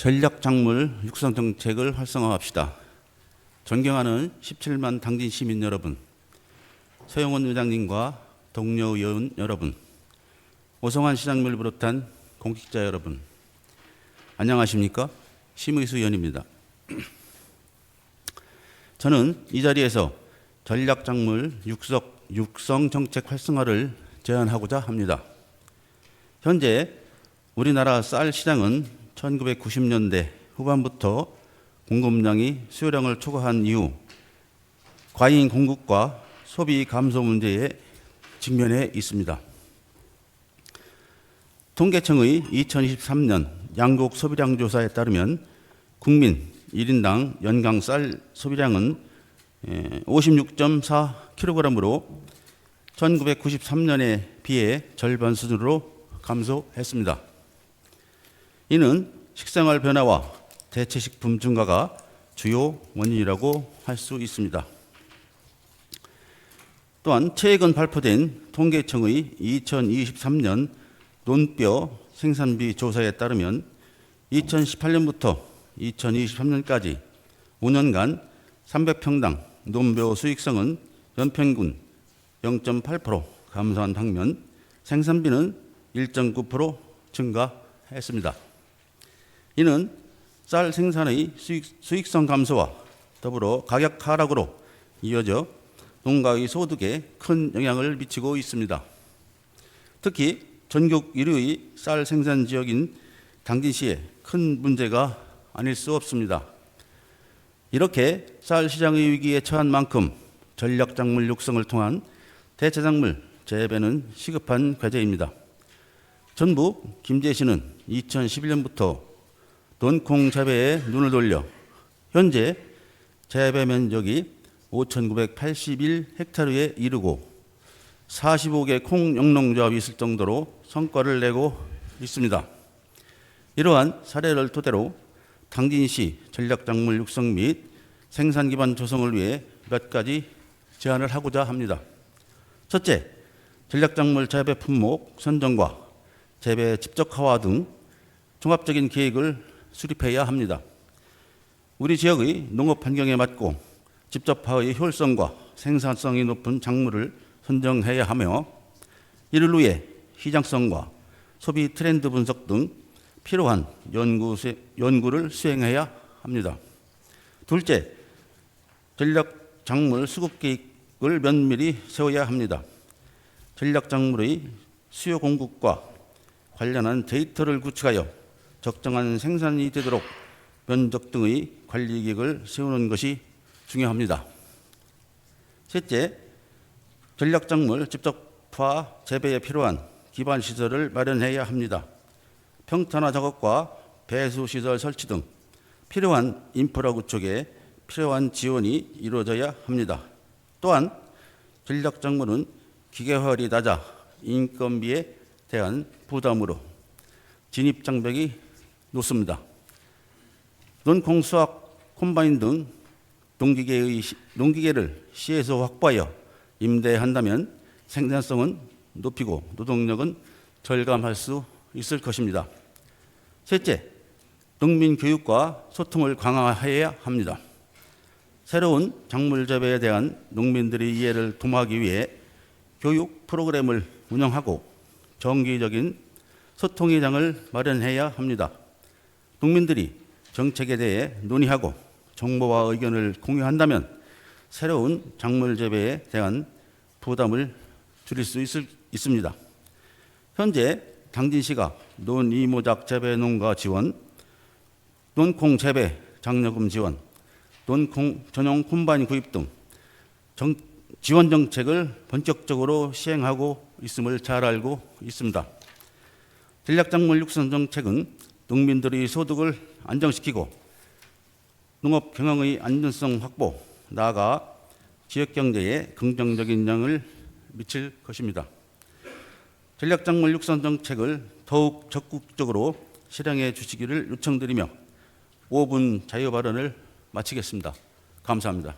전략 작물 육성 정책을 활성화합시다. 존경하는 17만 당진 시민 여러분, 서영원 의장님과 동료 의원 여러분, 오성환 시장님을 비롯한 공직자 여러분, 안녕하십니까? 심의수 의원입니다. 저는 이 자리에서 전략 작물 육석, 육성 정책 활성화를 제안하고자 합니다. 현재 우리나라 쌀 시장은 1990년대 후반부터 공급량이 수요량을 초과한 이후 과잉 공급과 소비 감소 문제에 직면해 있습니다. 통계청의 2023년 양곡 소비량 조사에 따르면 국민 1인당 연간 쌀 소비량은 56.4kg으로 1993년에 비해 절반 수준으로 감소했습니다. 이는 식생활 변화와 대체식품 증가가 주요 원인이라고 할 수 있습니다. 또한 최근 발표된 통계청의 2023년 논뼈 생산비 조사에 따르면 2018년부터 2023년까지 5년간 300평당 논뼈 수익성은 연평균 0.8% 감소한 반면 생산비는 1.9% 증가했습니다. 이는 쌀 생산의 수익, 수익 성 감소와 더불어 가격 하락으로 이어져 농가의 소득에 큰 영향을 미치고 있습니다. 특히 전국 1위의 쌀 생산 지역인 당진시에 큰 문제가 아닐 수 없습니다. 이렇게 쌀 시장의 위기에 처한 만큼 전략 작물 육성을 통한 대체 작물 재배는 시급한 과제입니다. 전북 김제시는 2011년부터 논콩 재배에 눈을 돌려 현재 재배 면적이 5,981헥타르에 이르고 45개 콩 영농조합이 있을 정도로 성과를 내고 있습니다. 이러한 사례를 토대로 당진시 전략작물 육성 및 생산 기반 조성을 위해 몇 가지 제안을 하고자 합니다. 첫째, 전략작물 재배 품목 선정과 재배 집적화와 등 종합적인 계획을 수립해야 합니다. 우리 지역의 농업 환경에 맞고 집적화의 효율성과 생산성이 높은 작물을 선정해야 하며 이를 위해 시장성과 소비 트렌드 분석 등 필요한 연구, 연구를 수행해야 합니다. 둘째, 전략 작물 수급 계획을 면밀히 세워야 합니다. 전략 작물의 수요 공급과 관련한 데이터를 구축하여 적정한 생산이 되도록 면적 등의 관리 계획을 세우는 것이 중요합니다. 셋째, 전략 작물 집적화 재배에 필요한 기반 시설을 마련해야 합니다. 평탄화 작업과 배수 시설 설치 등 필요한 인프라 구축에 필요한 지원이 이루어져야 합니다. 또한 전략 작물은 기계화율이 낮아 인건비에 대한 부담으로 진입 장벽이 높습니다. 논콩 수확 콤바인 등 농기계의 농기계를 시에서 확보하여 임대한다면 생산성은 높이고 노동력은 절감할 수 있을 것입니다. 셋째, 농민 교육과 소통을 강화해야 합니다. 새로운 작물 재배에 대한 농민들의 이해를 도모하기 위해 교육 프로그램을 운영하고 정기적인 소통의 장을 마련해야 합니다. 농민들이 정책에 대해 논의하고 정보와 의견을 공유한다면 새로운 작물 재배에 대한 부담을 줄일 수 있을, 있습니다. 현재 당진시가 논이모작 재배 농가 지원, 논콩 재배 장려금 지원, 논콩 전용 콤바인 구입 등 정, 지원 정책을 본격적으로 시행하고 있음을 잘 알고 있습니다. 전략작물 육성 정책은 농민들의 소득을 안정시키고 농업 경영의 안전성 확보, 나아가 지역 경제에 긍정적인 영향을 미칠 것입니다. 전략작물 육성 정책을 더욱 적극적으로 실행해 주시기를 요청드리며 5분 자유 발언을 마치겠습니다. 감사합니다.